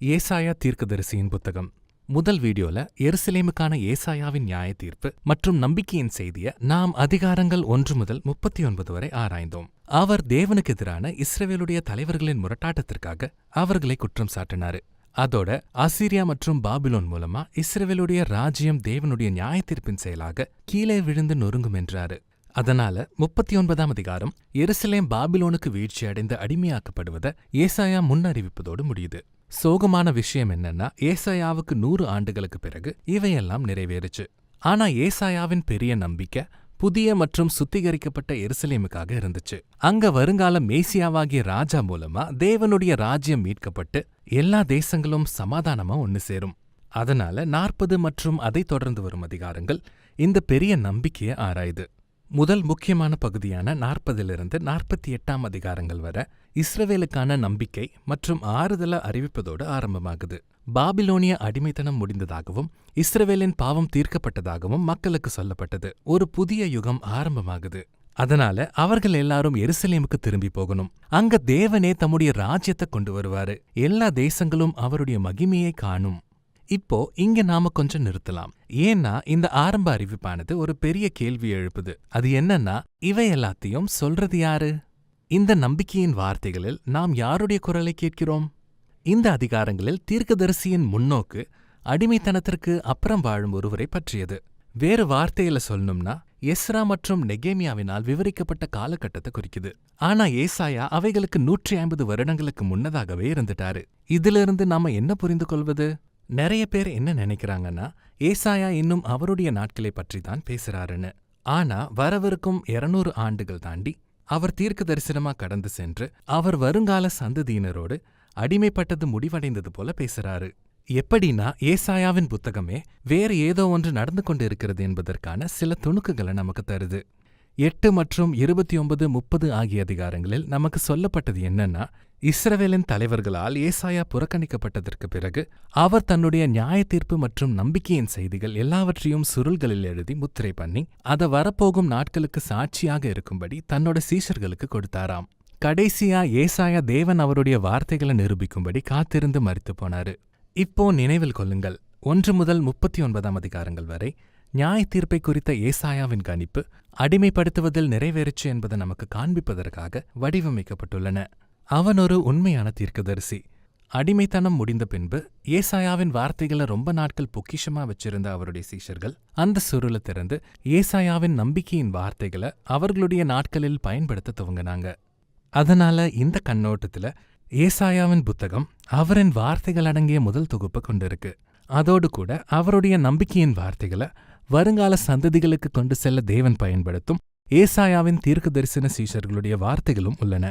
ஏசாயா தீர்க்கதரிசியின் புத்தகம். முதல் வீடியோல எருசலேமுக்கான ஏசாயாவின் நியாய தீர்ப்பு மற்றும் நம்பிக்கையின் செய்திய நாம் அதிகாரங்கள் ஒன்று முதல் முப்பத்தி ஒன்பது வரை ஆராய்ந்தோம். அவர் தேவனுக்கு எதிரான இஸ்ரவேலுடைய தலைவர்களின் முரட்டாட்டத்திற்காக அவர்களை குற்றம் சாட்டினாரு. அதோட அசீரியா மற்றும் பாபிலோன் மூலமா இஸ்ரவேலுடைய ராஜ்யம் தேவனுடைய நியாய தீர்ப்பின் செயலாக கீழே விழுந்து நொறுங்கும் என்றாரு. அதனால முப்பத்தி ஒன்பதாம் அதிகாரம் எருசலேம் பாபிலோனுக்கு வீழ்ச்சி அடைந்து அடிமையாக்கப்படுவத ஏசாயா முன்னறிவிப்பதோடு முடியுது. சோகமான விஷயம் என்னன்னா ஏசாயாவுக்கு நூறு ஆண்டுகளுக்கு பிறகு இவையெல்லாம் நிறைவேறுச்சு. ஆனா ஏசாயாவின் பெரிய நம்பிக்கை புதிய மற்றும் சுத்திகரிக்கப்பட்ட எருசலேமுக்காக இருந்துச்சு. அங்க வருங்கால மேசியாவாகிய ராஜா மூலமா தேவனுடைய ராஜ்யம் மீட்கப்பட்டு எல்லா தேசங்களும் சமாதானமா ஒன்னு சேரும். அதனால நாற்பது மற்றும் அதைத் தொடர்ந்து வரும் அதிகாரங்கள் இந்த பெரிய நம்பிக்கையை ஆராயுது. முதல் முக்கியமான பகுதியான நாற்பதிலிருந்து நாற்பத்தி எட்டாம் அதிகாரங்கள் வர இஸ்ரவேலுக்கான நம்பிக்கை மற்றும் ஆறுதல அறிவிப்பதோடு ஆரம்பமாகுது. பாபிலோனிய அடிமைத்தனம் முடிந்ததாகவும் இஸ்ரவேலின் பாவம் தீர்க்கப்பட்டதாகவும் மக்களுக்கு சொல்லப்பட்டது. ஒரு புதிய யுகம் ஆரம்பமாகுது. அதனால அவர்கள் எல்லாரும் எருசலேமுக்கு திரும்பி போகணும். அங்க தேவனே தம்முடைய ராஜ்யத்தை கொண்டு வருவாரு. எல்லா தேசங்களும் அவருடைய மகிமையை காணும். இப்போ இங்க நாம கொஞ்சம் நிறுத்தலாம். ஏன்னா இந்த ஆரம்ப அறிவிப்பானது ஒரு பெரிய கேள்வி எழுப்புது. அது என்னன்னா இவை எல்லாத்தையும் சொல்றது யாரு? இந்த நம்பிக்கையின் வார்த்தைகளில் நாம் யாருடைய குரலை கேட்கிறோம்? இந்த அதிகாரங்களில் தீர்க்கதரிசியின் முன்னோக்கு அடிமைத்தனத்திற்கு அப்புறம் வாழும் ஒருவரை பற்றியது. வேறு வார்த்தையில சொல்லணும்னா எஸ்ரா மற்றும் நெகேமியாவினால் விவரிக்கப்பட்ட காலகட்டத்தை குறிக்குது. ஆனா ஏசாயா அவைகளுக்கு நூற்றி ஐம்பது வருடங்களுக்கு முன்னதாகவே இருந்துட்டாரு. இதிலிருந்து நாம என்ன புரிந்து கொள்வது நிறைய பேர் என்ன நினைக்கிறாங்கன்னா ஏசாயா இன்னும் அவருடைய நாட்களை பற்றி தான் பேசுறாருன்னு. ஆனா வரவிருக்கும் இருநூறு ஆண்டுகள் தாண்டி அவர் தீர்க்க தரிசனமா கடந்து சென்று அவர் வருங்கால சந்ததியினரோடு அடிமைப்பட்டது முடிவடைந்தது போல பேசுறாரு. எப்படின்னா ஏசாயாவின் புத்தகமே வேறு ஏதோ ஒன்று நடந்து கொண்டு இருக்கிறது என்பதற்கான சில துணுக்குகளை நமக்கு தருது. எட்டு மற்றும் இருபத்தி ஒன்பது முப்பது ஆகிய அதிகாரங்களில் நமக்கு சொல்லப்பட்டது என்னன்னா இஸ்ரவேலின் தலைவர்களால் ஏசாயா புறக்கணிக்கப்பட்டதற்கு பிறகு அவர் தன்னுடைய நியாய தீர்ப்பு மற்றும் நம்பிக்கையின் செய்திகள் எல்லாவற்றையும் சுருள்களில் எழுதி முத்திரை பண்ணி அதை வரப்போகும் நாட்களுக்கு சாட்சியாக இருக்கும்படி தன்னோட சீஷர்களுக்கு கொடுத்தாராம். கடைசியா ஏசாயா தேவன் அவருடைய வார்த்தைகளை நிரூபிக்கும்படி காத்திருந்து மறித்து போனாரு. இப்போ நினைவில் கொள்ளுங்கள் ஒன்று முதல் முப்பத்தி ஒன்பதாம் அதிகாரங்கள் வரை நியாய தீர்ப்பை குறித்த ஏசாயாவின் கணிப்பு அடிமைப்படுத்துவதில் நிறைவேறுச்சு என்பதை நமக்கு காண்பிப்பதற்காக வடிவமைக்கப்பட்டுள்ளன. அவன் ஒரு உண்மையான தீர்க்கதரிசி. அடிமைத்தனம் முடிந்த பின்பு ஏசாயாவின் வார்த்தைகளை ரொம்ப நாட்கள் பொக்கிஷமா வச்சிருந்த அவருடைய சீஷர்கள் அந்த சுருளை திறந்து ஏசாயாவின் நம்பிக்கையின் வார்த்தைகளை அவர்களுடைய நாட்களில் பயன்படுத்த துவங்கினாங்க. அதனால இந்த கண்ணோட்டத்துல ஏசாயாவின் புத்தகம் அவரின் வார்த்தைகள் அடங்கிய முதல் தொகுப்பை கொண்டிருக்கு. அதோடு கூட அவருடைய நம்பிக்கையின் வார்த்தைகளை வருங்கால சந்ததிகளுக்கு கொண்டு செல்ல தேவன் பயன்படுத்தும் ஏசாயாவின் தீர்க்க தரிசன சீஷர்களுடைய வார்த்தைகளும் உள்ளன.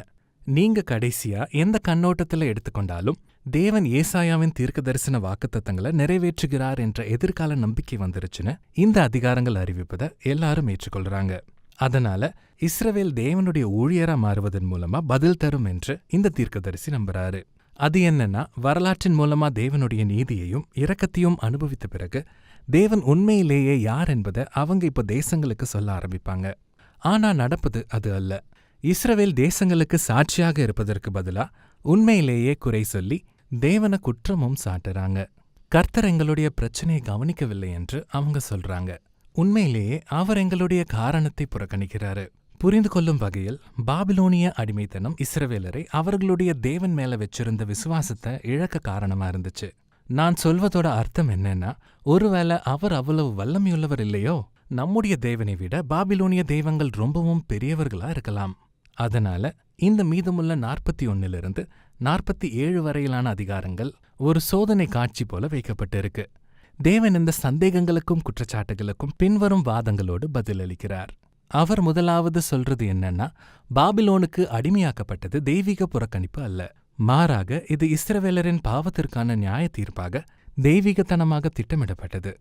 நீங்க கடைசியா எந்த கண்ணோட்டத்துல எடுத்துக்கொண்டாலும் தேவன் ஏசாயாவின் தீர்க்க தரிசன வாக்குத்தத்தங்களை நிறைவேற்றுகிறார் என்ற எதிர்கால நம்பிக்கை வந்துருச்சுன்னு இந்த அதிகாரங்கள் அறிவிப்பதை எல்லாரும் ஏற்றுக்கொள்றாங்க. அதனால இஸ்ரவேல் தேவனுடைய ஊழியரா மாறுவதன் மூலமா பதில் தரும் என்று இந்த தீர்க்கதரிசி நம்புறாரு. அது என்னன்னா வரலாற்றின் மூலமா தேவனுடைய நீதியையும் இரக்கத்தையும் அனுபவித்த பிறகு தேவன் உண்மையிலேயே யார் என்பதை அவங்க இப்ப தேசங்களுக்கு சொல்ல ஆரம்பிப்பாங்க. ஆனா நடப்பது அது அல்ல. இஸ்ரவேல் தேசங்களுக்கு சாட்சியாக இருப்பதற்கு பதிலா உண்மையிலேயே குறை சொல்லி தேவன குற்றமும் சாட்டுறாங்க. கர்த்தர் எங்களுடைய பிரச்சனையை கவனிக்கவில்லை என்று அவங்க சொல்றாங்க. உண்மையிலேயே அவர் எங்களுடைய காரணத்தை புறக்கணிக்கிறாரு. புரிந்து கொள்ளும் வகையில் பாபிலோனிய அடிமைத்தனம் இஸ்ரவேலரை அவர்களுடைய தேவன் மேல வச்சிருந்த விசுவாசத்தை இழக்க காரணமா இருந்துச்சு. நான் சொல்வதோட அர்த்தம் என்னன்னா ஒருவேளை அவர் அவ்வளவு வல்லமையுள்ளவர் இல்லையோ நம்முடைய தேவனை விட பாபிலோனிய தெய்வங்கள் ரொம்பவும் பெரியவர்களா இருக்கலாம். அதனால இந்த மீதமுள்ள நாற்பத்தி ஒன்னிலிருந்து நாற்பத்தி ஏழு வரையிலான அதிகாரங்கள் ஒரு சோதனை காட்சி போல வைக்கப்பட்டிருக்கு. தேவன் இந்த சந்தேகங்களுக்கும் குற்றச்சாட்டுகளுக்கும் பின்வரும் வாதங்களோடு பதிலளிக்கிறார். அவர் முதலாவது சொல்றது என்னன்னா பாபிலோனுக்கு அடிமையாக்கப்பட்டது தெய்வீக புறக்கணிப்பு அல்ல. மாறாக இது இஸ்ரவேலரின் பாவத்திற்கான நியாய தீர்ப்பாக தெய்வீகத்தனமாக திட்டமிடப்பட்டது.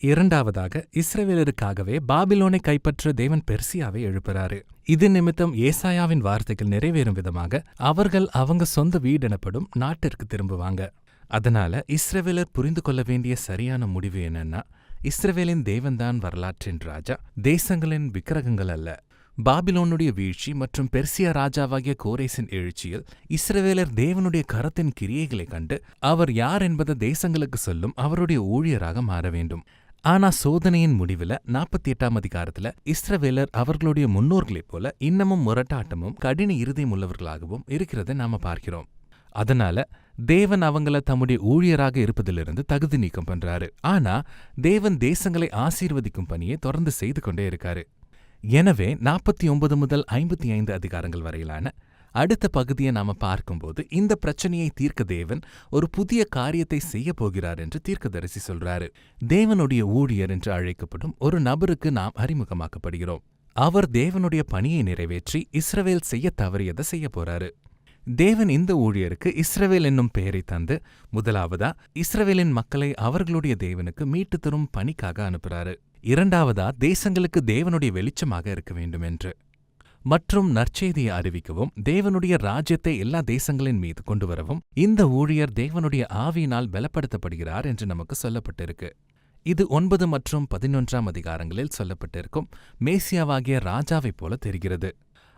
இரண்டாவதாக இஸ்ரவேலருக்காகவே பாபிலோனை கைப்பற்ற தேவன் பெர்சியாவை எழுப்புறாரு. இது நிமித்தம் ஏசாயாவின் வார்த்தைகள் நிறைவேறும் விதமாக அவர்கள் அவங்க சொந்த வீடெனப்படும் நாட்டிற்கு திரும்புவாங்க. அதனால இஸ்ரவேலர் புரிந்து கொள்ள வேண்டிய சரியான முடிவு என்னன்னா இஸ்ரவேலின் தேவன்தான் வரலாற்றின் ராஜா தேசங்களின் விக்கிரகங்கள் அல்ல. பாபிலோனுடைய வீழ்ச்சி மற்றும் பெர்சியா ராஜாவாகிய கோரேசின் எழுச்சியில் இஸ்ரவேலர் தேவனுடைய கரத்தின் கிரியைகளைக் கண்டு அவர் யார் என்பதை தேசங்களுக்கு சொல்லும் அவருடைய ஊழியராக மாற வேண்டும். ஆனா சோதனையின் முடிவுல நாற்பத்தி எட்டாம் அதிகாரத்துல இஸ்ரவேலர் அவர்களுடைய முன்னோர்களைப் போல இன்னமும் முரட்டாட்டமும் கடின இருதயம் உள்ளவர்களாகவும் இருக்கிறதை நாம பார்க்கிறோம். அதனால தேவன் அவங்கள தம்முடைய ஊழியராக இருப்பதிலிருந்து தகுதி நீக்கம் பண்றாரு. ஆனா தேவன் தேசங்களை ஆசீர்வதிக்கும் பணியை தொடர்ந்து செய்து கொண்டே இருக்காரு. எனவே நாற்பத்தி ஒன்பது முதல் ஐம்பத்தி ஐந்து அதிகாரங்கள் வரையிலான அடுத்த பகுதியை நாம பார்க்கும்போது இந்த பிரச்சனையை தீர்க்க தேவன் ஒரு புதிய காரியத்தை செய்ய போகிறார் என்று தீர்க்கதரிசி சொல்றாரு. தேவனுடைய ஊழியர் என்று அழைக்கப்படும் ஒரு நபருக்கு நாம் அறிமுகமாக்கப்படுகிறோம். அவர் தேவனுடைய பணியை நிறைவேற்றி இஸ்ரவேல் செய்ய தவறியதை செய்ய போறாரு. தேவன் இந்த ஊழியருக்கு இஸ்ரவேல் என்னும் பெயரை தந்து முதலாவதா இஸ்ரவேலின் மக்களை அவர்களுடைய தேவனுக்கு மீட்டு தரும் பணிக்காக அனுப்புறாரு. இரண்டாவதா தேசங்களுக்கு தேவனுடைய வெளிச்சமாக இருக்க வேண்டும் என்று மற்றும் நற்செய்தியை அறிவிக்கவும் தேவனுடைய ராஜ்யத்தை எல்லா தேசங்களின் மீது கொண்டு வரவும் இந்த ஊழியர் தேவனுடைய ஆவியினால் பலப்படுத்தப்படுகிறார் என்று நமக்கு சொல்லப்பட்டிருக்கு. இது ஒன்பது மற்றும் பதினொன்றாம் அதிகாரங்களில் சொல்லப்பட்டிருக்கும் மேசியாவாகிய ராஜாவைப் போல தெரிகிறது.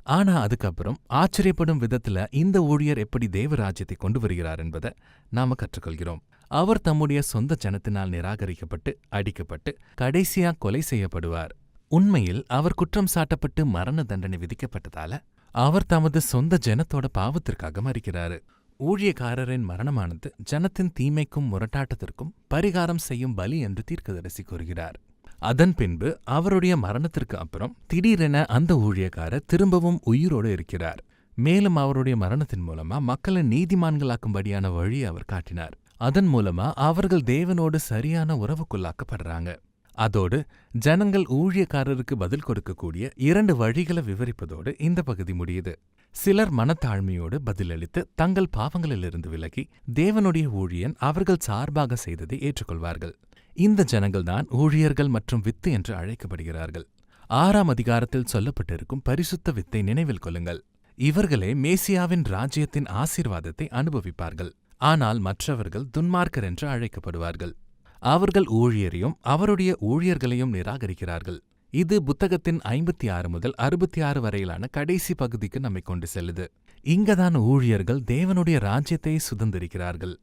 ஆனா அதுக்கப்புறம் ஆச்சரியப்படும் விதத்துல இந்த ஊழியர் எப்படி தேவராஜ்யத்தை கொண்டு வருகிறார் என்பதை நாம கற்றுக்கொள்கிறோம். அவர் தம்முடைய சொந்த ஜனத்தினால் நிராகரிக்கப்பட்டு அடிக்கப்பட்டு கடைசியா கொலை செய்யப்படுவார். உண்மையில் அவர் குற்றம் சாட்டப்பட்டு மரண தண்டனை விதிக்கப்பட்டதால அவர் தமது சொந்த ஜனத்தோட பாவத்திற்காக மறிக்கிறாரு. ஊழியக்காரரின் மரணமானது ஜனத்தின் தீமைக்கும் முரட்டாட்டத்திற்கும் பரிகாரம் செய்யும் பலி என்று தீர்க்கதரிசி கூறுகிறார். அதன் பின்பு அவருடைய மரணத்திற்கு அப்புறம் திடீரென அந்த ஊழியக்காரர் திரும்பவும் உயிரோடு இருக்கிறார். மேலும் அவருடைய மரணத்தின் மூலமா மக்களை நீதிமான்களாக்கும்படியான வழியை அவர் காட்டினார். அதன் மூலமா அவர்கள் தேவனோடு சரியான உறவுக்குள்ளாக்கப்படுறாங்க. அதோடு ஜனங்கள் ஊழியக்காரருக்கு பதில் கொடுக்கக்கூடிய இரண்டு வழிகளை விவரிப்பதோடு இந்த பகுதி முடியுது. சிலர் மனத்தாழ்மையோடு பதிலளித்து தங்கள் பாவங்களிலிருந்து விலகி தேவனுடைய ஊழியன் அவர்கள் சார்பாக செய்ததை ஏற்றுக்கொள்வார்கள். இந்த ஜனங்கள்தான் ஊழியர்கள் மற்றும் வித்து என்று அழைக்கப்படுகிறார்கள். ஆறாம் அதிகாரத்தில் சொல்லப்பட்டிருக்கும் பரிசுத்த வித்தை நினைவில் கொள்ளுங்கள். இவர்களே மேசியாவின் ராஜ்யத்தின் ஆசீர்வாதத்தை அனுபவிப்பார்கள். ஆனால் மற்றவர்கள் துன்மார்க்கர் என்று அழைக்கப்படுவார்கள். அவர்கள் ஊழியரையும் அவருடைய ஊழியர்களையும் நிராகரிக்கிறார்கள். இது புத்தகத்தின் ஐம்பத்தி ஆறு முதல் அறுபத்தி ஆறு வரையிலான கடைசி பகுதிக்கு நம்மை கொண்டு செல்லுது. இங்கதான் ஊழியர்கள் தேவனுடைய ராஜ்யத்தை சுதந்திரிக்கிறார்கள்.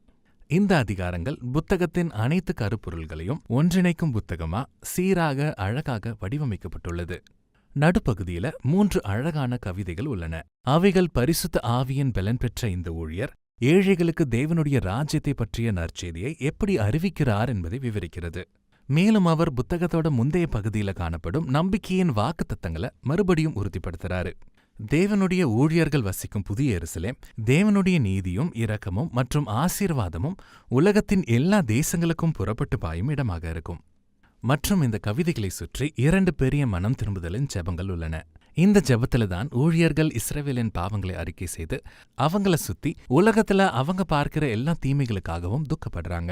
இந்த அதிகாரங்கள் புத்தகத்தின் அனைத்து கருப்பொருள்களையும் ஒன்றிணைக்கும் புத்தகமா சீராக அழகாக வடிவமைக்கப்பட்டுள்ளது. நடுப்பகுதியில மூன்று அழகான கவிதைகள் உள்ளன. அவைகள் பரிசுத்த ஆவியின் பலன் பெற்ற இந்த ஊழியர் ஏழைகளுக்கு தேவனுடைய ராஜ்யத்தை பற்றிய நற்செய்தியை எப்படி அறிவிக்கிறார் என்பதை விவரிக்கிறது. மேலும் அவர் புத்தகத்தோட முந்தைய பகுதியில காணப்படும் நம்பிக்கையின் வாக்குத்தத்தங்களை மறுபடியும் உறுதிப்படுத்துறாரு. தேவனுடைய ஊழியர்கள் வசிக்கும் புதிய எருசலேம் தேவனுடைய நீதியும் இரக்கமும் மற்றும் ஆசீர்வாதமும் உலகத்தின் எல்லா தேசங்களுக்கும் புறப்பட்டு பாயும் இடமாக இருக்கும். மற்றும் இந்த கவிதைகளை சுற்றி இரண்டு பெரிய மனம் திரும்புதலின் ஜெபங்கள் உள்ளன. இந்த ஜெபத்துல தான் ஊழியர்கள் இஸ்ரேவேலின் பாவங்களை அறிக்கை செய்து அவங்கள சுத்தி உலகத்துல அவங்க பார்க்கிற எல்லா தீமைகளுக்காகவும் துக்கப்படுறாங்க.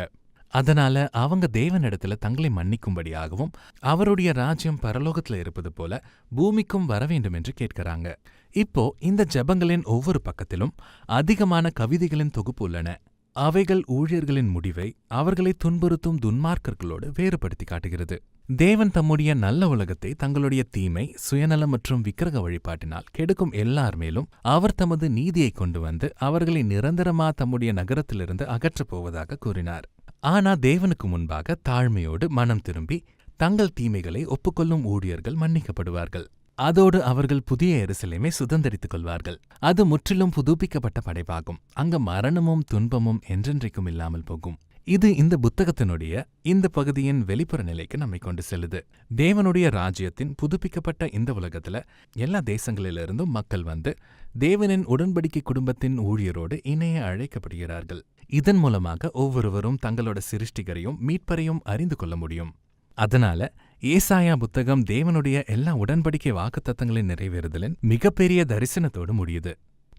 அதனால அவங்க தேவனிடத்துல தங்களை மன்னிக்கும்படியாகவும் அவருடைய ராஜ்யம் பரலோகத்துல இருப்பது போல பூமிக்கும் வர வேண்டும் என்று கேட்கிறாங்க. இப்போ இந்த ஜெபங்களின் ஒவ்வொரு பக்கத்திலும் அதிகமான கவிதைகளின் தொகுப்பு உள்ளன. அவைகள் ஊழியர்களின் முடிவை அவர்களை துன்புறுத்தும் துன்மார்க்கர்களோடு வேறுபடுத்தி காட்டுகிறது. தேவன் தம்முடைய நல்ல உலகத்தை தங்களுடைய தீமை சுயநலம் மற்றும் விக்கிரக வழிபாட்டினால் கெடுக்கும் எல்லார் மேலும் அவர் தமது நீதியை கொண்டு வந்து அவர்களை நிரந்தரமா தம்முடைய நகரத்திலிருந்து அகற்றப் போவதாக கூறினார். ஆனா தேவனுக்கு முன்பாக தாழ்மையோடு மனம் திரும்பி தங்கள் தீமைகளை ஒப்புக்கொள்ளும் ஊழியர்கள் மன்னிக்கப்படுவார்கள். அதோடு அவர்கள் புதிய எருசலேமை சுதந்திரித்துக் கொள்வார்கள். அது முற்றிலும் புதுப்பிக்கப்பட்ட படைப்பாகும். அங்க மரணமும் துன்பமும் என்றென்றைக்கும் இல்லாமல் போகும். இது இந்த புத்தகத்தினுடைய இந்த பகுதியின் வெளிப்புற நிலைக்கு நம்மை கொண்டு செல்லுது. தேவனுடைய ராஜ்யத்தின் புதுப்பிக்கப்பட்ட இந்த உலகத்துல எல்லா தேசங்களிலிருந்தும் மக்கள் வந்து தேவனின் உடன்படிக்கை குடும்பத்தின் ஊழியரோடு இணைய அழைக்கப்படுகிறார்கள். இதன் மூலமாக ஒவ்வொருவரும் தங்களோட சிருஷ்டிகரையும் மீட்பரையும் அறிந்து கொள்ள முடியும். அதனால ஏசாயா புத்தகம் தேவனுடைய எல்லா உடன்படிக்கை வாக்குத்தத்தங்களின் நிறைவேறுதலின் மிகப்பெரிய தரிசனத்தோடு முடியுது.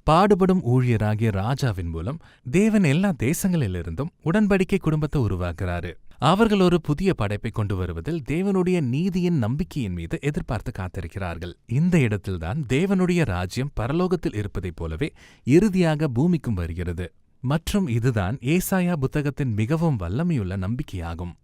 பாடுபடும் ஊழியராகிய ராஜாவின் மூலம் தேவன் எல்லா தேசங்களிலிருந்தும் உடன்படிக்கை குடும்பத்தை உருவாக்குறாரு. அவர்கள் ஒரு புதிய படைப்பை கொண்டு வருவதில் தேவனுடைய நீதியின் நம்பிக்கையின் மீது எதிர்பார்த்து காத்திருக்கிறார்கள். இந்த இடத்தில்தான் தேவனுடைய ராஜ்யம் பரலோகத்தில் இருப்பதைப் போலவே இறுதியாக பூமிக்கும் வருகிறது. மற்றும் இதுதான் ஏசாயா புத்தகத்தின் மிகவும் வல்லமையுள்ள நம்பிக்கையாகும்.